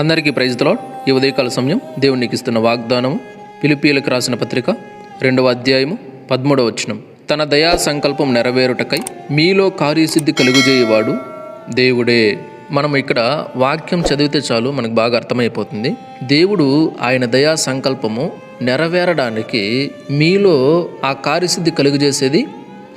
అందరికీ ప్రైజ్ తలాడ్ ఈ ఉదయకాల సమయం దేవునికి ఇస్తున్న వాగ్దానము పిలిపిలకు రాసిన పత్రిక రెండవ అధ్యాయము పదమూడవ వచనం. తన దయా సంకల్పం నెరవేరుటకై మీలో కార్యసిద్ధి కలుగుజేయవాడు దేవుడే. మనం ఇక్కడ వాక్యం చదివితే చాలు మనకు బాగా అర్థమైపోతుంది. దేవుడు ఆయన దయా సంకల్పము నెరవేరడానికి మీలో ఆ కార్యసిద్ధి కలుగజేసేది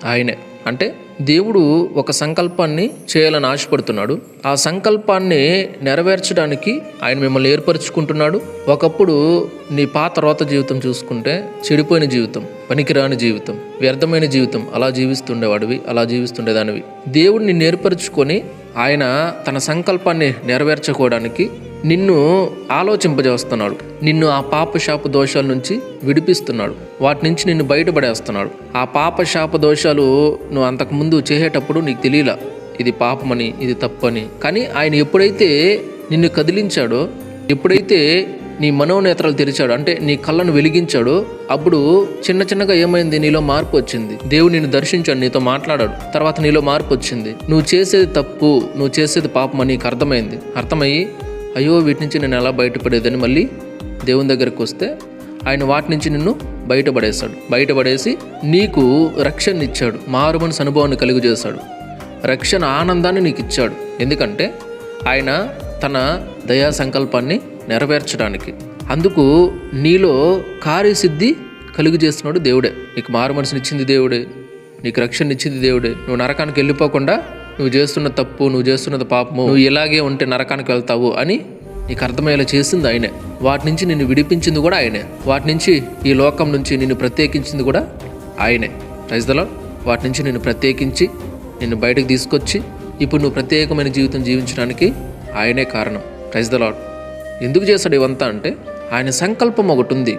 ఆయనే. అంటే దేవుడు ఒక సంకల్పాన్ని చేయాలని ఆశపడుతున్నాడు. ఆ సంకల్పాన్ని నెరవేర్చడానికి ఆయన మిమ్మల్ని ఏర్పరచుకుంటున్నాడు. ఒకప్పుడు నీ పాత రోత జీవితం చూసుకుంటే చెడిపోయిన జీవితం పనికిరాని జీవితం వ్యర్థమైన జీవితం అలా జీవిస్తుండేవాడివి అలా జీవిస్తుండేదానివి. దేవుడిని నేర్పరుచుకొని ఆయన తన సంకల్పాన్ని నెరవేర్చుకోవడానికి నిన్ను ఆలోచింపజేస్తున్నాడు. నిన్ను ఆ పాప శాప దోషాల నుంచి విడిపిస్తున్నాడు. వాటి నుంచి నిన్ను బయటపడేస్తున్నాడు. ఆ పాప శాప దోషాలు నువ్వు అంతకుముందు చేసేటప్పుడు నీకు తెలియలా. ఇది పాపమని ఇది తప్పని. కానీ ఆయన ఎప్పుడైతే నిన్ను కదిలించాడో ఎప్పుడైతే నీ మనోనేత్రాలు తెరిచాడు అంటే నీ కళ్ళను వెలిగించాడో అప్పుడు చిన్న చిన్నగా ఏమైంది? నీలో మార్పు వచ్చింది. దేవుడు నిన్ను దర్శించాడు నీతో మాట్లాడాడు. తర్వాత నీలో మార్పు వచ్చింది. నువ్వు చేసేది తప్పు నువ్వు చేసేది పాపం నీకు అర్థమైంది. అర్థమయ్యి అయ్యో వీటి నుంచి నేను ఎలా బయటపడేదని మళ్ళీ దేవుని దగ్గరకు వస్తే ఆయన వాటి నుంచి నిన్ను బయటపడేశాడు. బయటపడేసి నీకు రక్షణ ఇచ్చాడు. మారు మనసు అనుభవాన్ని కలుగు చేశాడు. రక్షణ ఆనందాన్ని నీకు ఇచ్చాడు. ఎందుకంటే ఆయన తన దయా సంకల్పాన్ని నెరవేర్చడానికి. అందుకు నీలో కార్యసిద్ధి కలుగు చేస్తున్నాడు దేవుడే. నీకు మారు మనసునిచ్చింది దేవుడే. నీకు రక్షణ ఇచ్చింది దేవుడే. నువ్వు నరకానికి వెళ్ళిపోకుండా నువ్వు చేస్తున్న తప్పు నువ్వు చేస్తున్నది పాపము నువ్వు ఇలాగే ఉంటే నరకానికి వెళ్తావు అని నీకు అర్థమయ్యేలా చేసింది ఆయనే. వాటి నుంచి నిన్ను విడిపించింది కూడా ఆయనే. వాటి నుంచి ఈ లోకం నుంచి నిన్ను ప్రత్యేకించింది కూడా ఆయనే. రైతులో వాటి నుంచి నిన్ను ప్రత్యేకించి నిన్ను బయటకు తీసుకొచ్చి ఇప్పుడు నువ్వు ప్రత్యేకమైన జీవితం జీవించడానికి ఆయనే కారణం. రైజ్దలాడ్ ఎందుకు చేశాడు ఇవంతా అంటే ఆయన సంకల్పం ఒకటి ఉంది.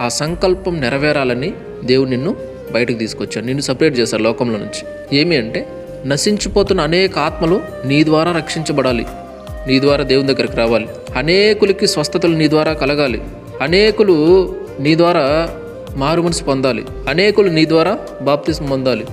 ఆ సంకల్పం నెరవేరాలని దేవుడు నిన్ను బయటకు తీసుకొచ్చాడు. నిన్ను సపరేట్ చేశాడు లోకంలో నుంచి. ఏమి అంటే నశించిపోతున్న అనేక ఆత్మలు నీ ద్వారా రక్షించబడాలి. నీ ద్వారా దేవుని దగ్గరికి రావాలి. అనేకులకి స్వస్థతలు నీ ద్వారా కలగాలి. అనేకులు నీ ద్వారా మారు మనసు పొందాలి. అనేకులు నీ ద్వారా బాప్తిసం పొందాలి.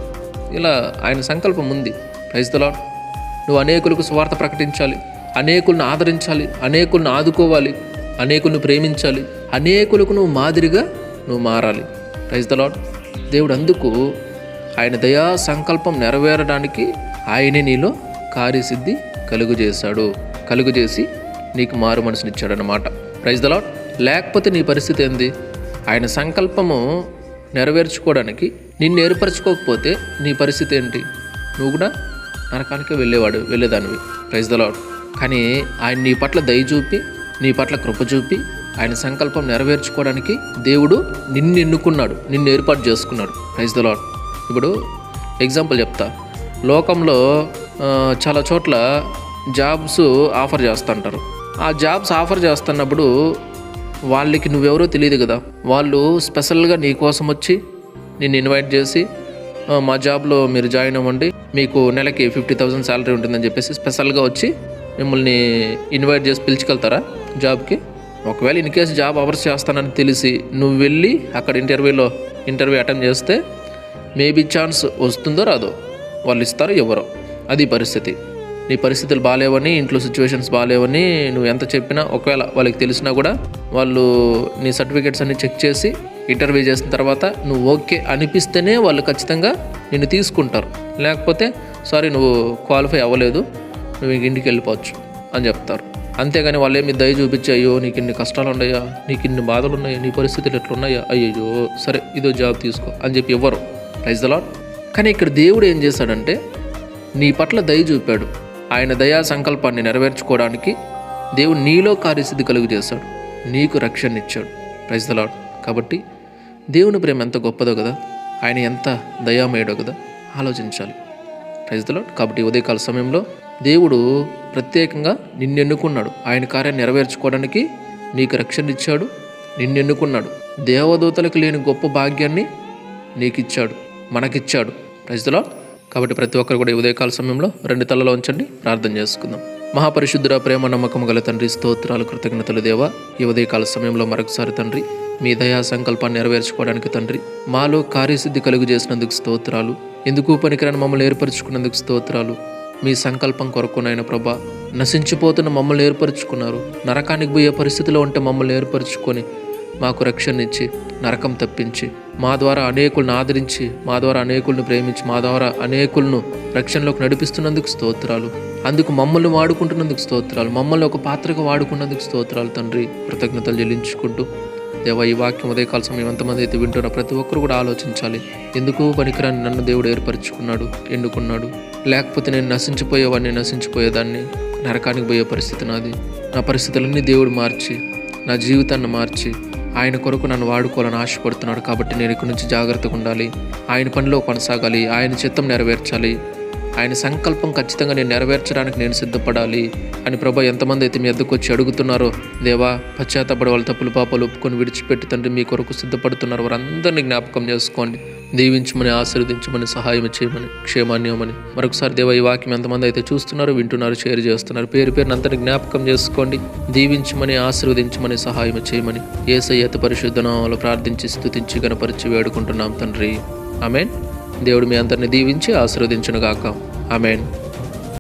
ఇలా ఆయన సంకల్పం ఉంది. క్రైస్తలా నువ్వు అనేకులకు స్వార్థ ప్రకటించాలి. అనేకులను ఆదరించాలి. అనేకులను ఆదుకోవాలి. అనేకులను ప్రేమించాలి. అనేకులకు నువ్వు మాదిరిగా నువ్వు మారాలి. ప్రైజ్ దేవుడు అందుకు ఆయన దయా సంకల్పం నెరవేరడానికి ఆయనే నీలో కార్యసిద్ధి కలుగు చేశాడు కలుగు చేసి నీకు మారు మనసునిచ్చాడనమాట ప్రైజ్ ద లేకపోతే నీ పరిస్థితి ఏంది? ఆయన సంకల్పము నెరవేర్చుకోవడానికి నిన్ను ఏర్పరచుకోకపోతే నీ పరిస్థితి ఏంటి? నువ్వు కూడా నరకానికి వెళ్ళేవాడు వెళ్ళేదానివి. ప్రైజ్ దలాట్ కానీ ఆయన నీ పట్ల దయ చూపి నీ పట్ల కృప చూపి ఆయన సంకల్పం నెరవేర్చుకోవడానికి దేవుడు నిన్ను ఎన్నుకున్నాడు నిన్ను ఏర్పాటు చేసుకున్నాడు. ప్రైజ్ ద ఇప్పుడు ఎగ్జాంపుల్ చెప్తా. లోకంలో చాలా చోట్ల జాబ్స్ ఆఫర్ చేస్తుంటారు. ఆ జాబ్స్ ఆఫర్ చేస్తున్నప్పుడు వాళ్ళకి నువ్వెవరో తెలియదు కదా. వాళ్ళు స్పెషల్గా నీ కోసం వచ్చి నిన్ను ఇన్వైట్ చేసి మా జాబ్లో మీరు జాయిన్ అవ్వండి. మీకు నెలకి ఫిఫ్టీ థౌసండ్ శాలరీ ఉంటుందని చెప్పేసి స్పెషల్గా వచ్చి మిమ్మల్ని ఇన్వైట్ చేసి పిలుచుకెళ్తారా జాబ్కి ఒకవేళ ఇన్ కేసు జాబ్ అవర్స్ చేస్తానని తెలిసి నువ్వు వెళ్ళి అక్కడ ఇంటర్వ్యూలో ఇంటర్వ్యూ అటెండ్ చేస్తే మేబీ ఛాన్స్ వస్తుందో రాదో. వాళ్ళు ఇస్తారో ఎవరో. అది పరిస్థితి. నీ పరిస్థితులు బాగాలేవని ఇంట్లో సిచ్యువేషన్స్ బాగాలేవని నువ్వు ఎంత చెప్పినా ఒకవేళ వాళ్ళకి తెలిసినా కూడా వాళ్ళు నీ సర్టిఫికేట్స్ అన్ని చెక్ చేసి ఇంటర్వ్యూ చేసిన తర్వాత నువ్వు ఓకే అనిపిస్తేనే వాళ్ళు ఖచ్చితంగా నిన్ను తీసుకుంటారు. లేకపోతే సారీ నువ్వు క్వాలిఫై అవ్వలేదు. నువ్వు ఇంక ఇంటికి వెళ్ళిపోవచ్చు అని చెప్తారు. అంతేగాని వాళ్ళు ఏమి దయ చూపించి అయ్యో నీకు ఇన్ని కష్టాలు ఉన్నాయా? నీకు ఇన్ని బాధలు ఉన్నాయా? నీ పరిస్థితులు ఎట్లున్నాయా? అయ్యో సరే ఇదో జాబ్ తీసుకో అని చెప్పి ఇవ్వరు ప్రైజ్ ద కానీ ఇక్కడ దేవుడు ఏం చేశాడంటే నీ పట్ల దయ చూపాడు. ఆయన దయా సంకల్పాన్ని నెరవేర్చుకోవడానికి దేవుడు నీలో కార్యసిద్ధి కలుగు చేశాడు. నీకు రక్షణ ఇచ్చాడు. ప్రైజ్ ద కాబట్టి దేవుని ప్రేమ ఎంత గొప్పదో కదా ఆయన ఎంత దయామయుడో కదా ఆలోచించాలి. ప్రైజ్ దలాడ్ కాబట్టి ఉదయకాల సమయంలో దేవుడు ప్రత్యేకంగా నిన్ను ఎన్నుకున్నాడు ఆయన కార్యాన్ని నెరవేర్చుకోవడానికి నీకు రక్షణ ఇచ్చాడు. నిన్ను ఎన్నుకున్నాడు దేవదూతలకు లేని గొప్ప భాగ్యాన్ని నీకు ఇచ్చాడు మనకిచ్చాడు. ప్రజలో కాబట్టి ప్రతి ఒక్కరు కూడా ఈ ఉదయకాల సమయంలో రెండు తలలో ఉంచండి ప్రార్థన చేసుకుందాం. మహాపరిశుద్ధుర ప్రేమ నమ్మకం గల తండ్రి స్తోత్రాలు కృతజ్ఞతలు దేవా. ఈ ఉదయకాల సమయంలో మరొకసారి తండ్రి మీ దయా సంకల్పాన్ని నెరవేర్చుకోవడానికి తండ్రి మాలో కార్యసిద్ధి కలుగు చేసినందుకు స్తోత్రాలు ఎందుకు పనికిరాని మమ్మల్ని ఏర్పరచుకున్నందుకు స్తోత్రాలు. మీ సంకల్పం కొరకు నాయన ప్రభా నశించిపోతున్న మమ్మల్ని ఏర్పరచుకున్నారు నరకానికి పోయే పరిస్థితిలో ఉంటే మమ్మల్ని ఏర్పరచుకొని మాకు రక్షణ ఇచ్చి నరకం తప్పించి మా ద్వారా అనేకులను ఆదరించి మా ద్వారా అనేకులను ప్రేమించి మా ద్వారా అనేకులను రక్షణలోకి నడిపిస్తున్నందుకు స్తోత్రాలు. అందుకు మమ్మల్ని వాడుకుంటున్నందుకు స్తోత్రాలు. మమ్మల్ని ఒక పాత్రగా వాడుకున్నందుకు స్తోత్రాలు తండ్రి. కృతజ్ఞతలు చెల్లించుకుంటూ దేవ ఈ వాక్యం ఉదయకాల సమయం ఎంతమంది అయితే వింటున్నా ప్రతి ఒక్కరు కూడా ఆలోచించాలి. ఎందుకు పనికిరాని నన్ను దేవుడు ఏర్పరచుకున్నాడు ఎన్నుకున్నాడు లేకపోతే నేను నశించిపోయేవాడిని నశించిపోయేదాన్ని? నరకానికి పోయే పరిస్థితి నాది. నా పరిస్థితులన్నీ దేవుడు మార్చి నా జీవితాన్ని మార్చి ఆయన కొరకు నన్ను వాడుకోవాలని ఆశపడుతున్నాడు కాబట్టి నేను ఇక్కడి నుంచి జాగ్రత్తగా ఉండాలి. ఆయన పనిలో కొనసాగాలి. ఆయన చిత్తం నెరవేర్చాలి. ఆయన సంకల్పం ఖచ్చితంగా నేను నెరవేర్చడానికి నేను సిద్ధపడాలి అని ప్రభా ఎంతమంది అయితే మీ ఎద్దకు వచ్చి అడుగుతున్నారో దేవా పశ్చాత్తపడి వాళ్ళ తప్పులు పాపాలు ఒప్పుకొని విడిచిపెట్టి తండ్రి మీ కొరకు సిద్ధపడుతున్నారు వారందరినీ జ్ఞాపకం చేసుకోండి. దీవించమని ఆశీర్వదించమని సహాయం చేయమని క్షేమాన్యమని మరొకసారి దేవ ఈ వాక్యం ఎంతమంది అయితే చూస్తున్నారు వింటున్నారు షేర్ చేస్తున్నారు పేరు పేరుని అంతటి జ్ఞాపకం చేసుకోండి. దీవించమని ఆశీర్వదించమని సహాయం చేయమని. ఏసయ్యత పరిశుద్ధ ప్రార్థించి స్థుతించి గణపరిచి వేడుకుంటున్నాం తండ్రి. అమెన్ దేవుడు మీ అందరిని దీవించి ఆశీర్వదించునుగాక. అమెన్